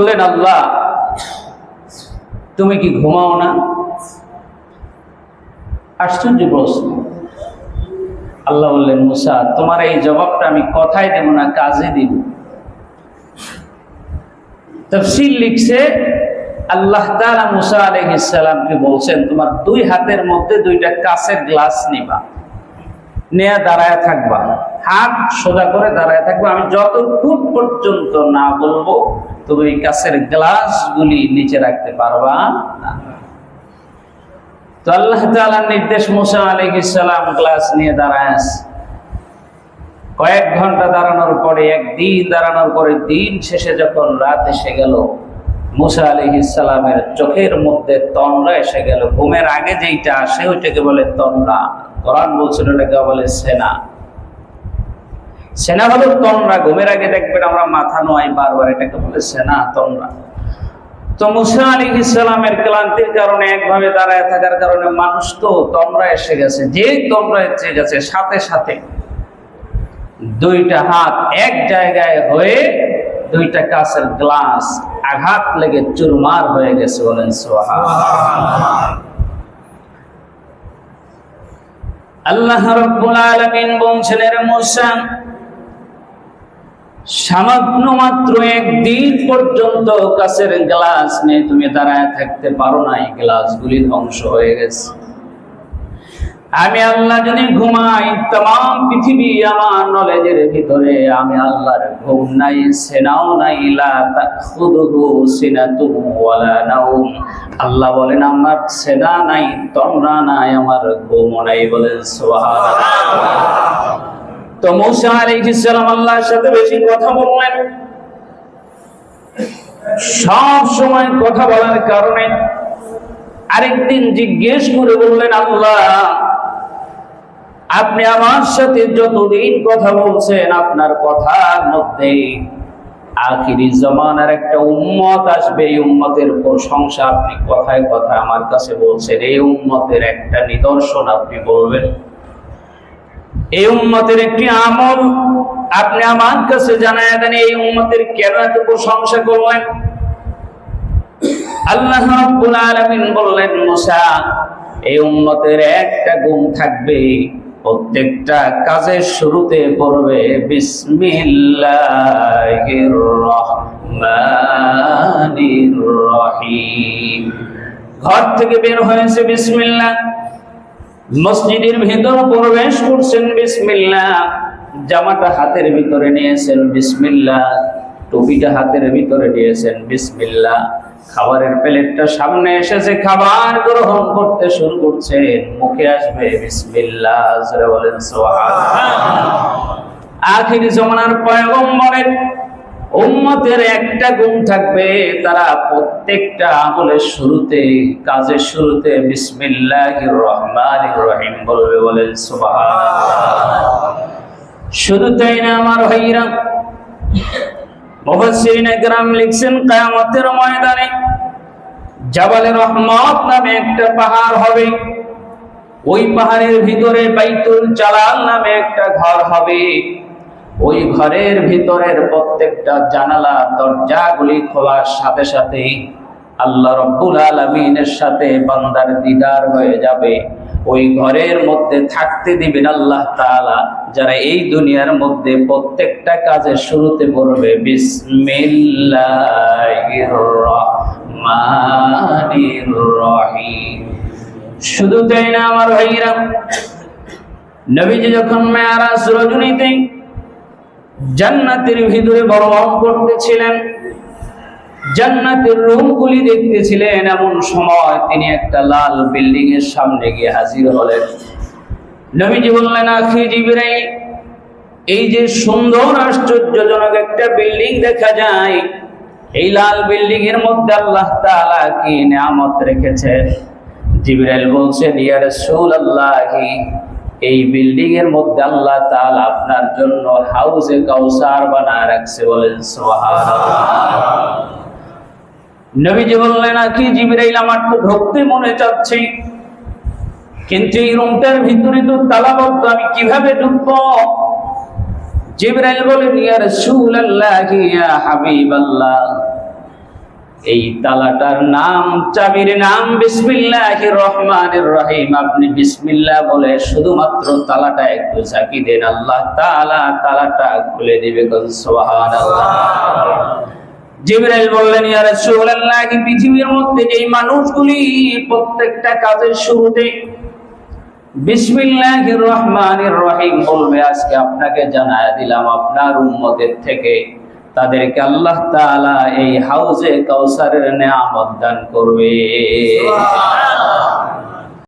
বললেন, আল্লাহ, তুমি কি ঘুমাও না? আশ্চর্য প্রশ্ন আল্লাহ বললেন, মুসা, তোমার এই জবাবটা আমি কথায় দেব না, কাজে দিব। তফসিল লিখছে, আল্লাহ তাআলা মুসা আলাইহিস সালামকে বলছেন, তোমার দুই হাতের মধ্যে দুইটা কাঁচের গ্লাস নিবা, নেয়া দাঁড়ায় থাকবা, হাত সোজা করে দাঁড়ায় থাকবা। আমি যতক্ষণ পর্যন্ত না বলব তুমি এই কাছের গ্লাসগুলি নিচে রাখতে পারবা না। তো আল্লাহ তাআলার নির্দেশ মুসা আলাইহিস সালাম গ্লাস নিয়ে দাঁড়ায় কয়েক ঘণ্টা দাঁড়ানোর পরে, একদিন দাঁড়ানোর পরে দিন শেষে যখন রাত এসে গেল, মুসা আলাইহিস সালামের চোখের মধ্যে তন্দ্রা এসে গেল। ঘুমের আগে যেইটা আসে, ওইটাকে বলে তন্দ্রা। কোরআন বলছিল এটাকে বলে সেনা। সেনা হলো তন্দ্রা, ঘুমের আগে দেখবেন আমরা মাথা নোয়াই বারবার, এটাকে বলে সেনা তন্দ্রা। তো মুসা আলী ইসলামের ক্লান্তির কারণে একভাবে দাঁড়ায় থাকার কারণে মানুষ তো তন্দ্রা এসে গেছে, যে তন্দ্রা এসে গেছে, সাথে সাথে দুইটা হাত এক জায়গায় হয়ে দুইটা কাছের গ্লাস আঘাত লেগে চুরমার হয়ে গেছে বলেন সোহা আল্লাহ রব্বুল আলামিন বলছেন এর মুসা সামান্য মাত্র একদিন পর্যন্ত কাছের গ্লাস নিয়ে তুমি দাঁড়ায় থাকতে পারো না, এই গ্লাসগুলি ধ্বংস হয়ে গেছে। আমি আল্লাহ যদি ঘুমাই তাম পৃথিবী আমার নলেজের ভিতরে, আমি আল্লাহর ঘুম নাই, সেনাও নাই আল্লাহ বলেন, আমার সেনা নাই, তন্দ্রা নাই, আমার ঘুম নাই বলেন, সুবহানাল্লাহ। তো মৌসা আলাইহিস সালাম আল্লাহর সাথে বেশি কথা বললেন। সব সময় কথা বলার কারণে আরেকদিন জিজ্ঞেস করে বললেন, আল্লাহ, আপনি আমার সাথে যতদিন কথা বলছেন, আপনার কথার মধ্যে আখিরি জমানার একটা উম্মত আসবে। এই উম্মতের প্রশংসা আপনি কথায় কথায় আমার কাছে বলছেন, এই উম্মতের একটা নিদর্শন আপনি বলবেন। এই উম্মতের একটি আমল, আপনি আমার কাছে জানায় দেন, এই উম্মতের কেন এত প্রশংসা করলেন? আল্লাহ রাব্বুল বললেন, মুসা, এই উম্মতের একটা গুণ থাকবে, প্রত্যেকটা কাজের শুরুতে পড়বে বিসমিল্লাহির রহিম। ঘর থেকে বের হয়েছে বিসমিল্লাহ। মসজিদের ভিতর প্রবেশ করছেন বিসমিল্লা জামাটা হাতের ভিতরে নিয়েছেন বিসমিল্লা টুপিটা হাতের ভিতরে নিয়েছেন বিসমিল্লা খাবারের প্লেটটা সামনে এসেছে, খাবার গ্রহণ করতে শুরু করছেন মুখে আসবে বিসমিল্লা বলেন আখির জমানার পয়গম্বরের উম্মতের একটা গুণ থাকবে, তারা প্রত্যেকটা আমলের শুরুতে, কাজের শুরুতে বিসমিল্লাহির রহমানির রহিম বলবে, বলেন সুবহানাল্লাহ। না আমার ভাইরা? লিখছেন, কিয়ামতের ময়দানে নামে একটা পাহাড় হবে। ওই পাহাড়ের ভিতরে নামে একটা ঘর হবে। ওই ঘরের ভিতরের প্রত্যেকটা জানালা, দরজাগুলি খোলার সাথে সাথে আল্লাহ রব্বুল আলমিনের সাথে বান্দার দিদার হয়ে যাবে। ওই ঘরের মধ্যে থাকতে দিবেন আল্লাহ তাআলা। যারা এই দুনিয়ার মধ্যে প্রত্যেকটা কাজের শুরুতে পড়বে শুধু তাই না, আমার ভাইরা নবীজি যখন মেয়ারাজ রজনীতে জান্নাতের ভিতরে ভ্রমণ করতেছিলেন। জান্নাতের রুমগুলি দেখতেছিলেন এমন সময় তিনি একটা লাল বিল্ডিং এর সামনে গিয়ে হাজির হলেন। নবীজি বললেন, আখি জিবিরাই এই যে সুন্দর, আশ্চর্যজনক একটা বিল্ডিং দেখা যায়, এই লাল বিল্ডিং এর মধ্যে আল্লাহ তাআলা কি নিয়ামত রেখেছেন? জিবরাইল বলছেন, ইয়া রাসূলুল্লাহি এই বিল্ডিং এর মধ্যে আল্লাহ তাআলা আপনার জন্য হাউজে কাউসার বানায় রাখছে বলেন নবীজি বললেন কি জিবরাইল আমার তো ঢুকতে মনে চাচ্ছে? কিন্তু এই রুমটার ভিতরে তো তালা তালাবদ্ধ, আমি কীভাবে ঢুকবো? জিবরাইল বলেন ইয়া রাসূলুল্লাহ, ইয়া হাবিবাল্লাহ। এই তালাটার নাম, চাবির নাম বিসমিল্লাহির রহমানির রহিম। আপনি বিসমিল্লাহ বলে শুধুমাত্র তালাটা একটু ঝাঁকি দেন। আল্লাহ তালা তালাটা খুলে দিবে বললেন কি পৃথিবীর মধ্যে মানুষগুলি প্রত্যেকটা কাজের রহিম বলবে, আজকে আপনাকে জানায় দিলাম, আপনার উম্মতের থেকে তাদেরকে আল্লাহ তাআলা এই হাউজে কাউসারের নেয়ামত দান করবে।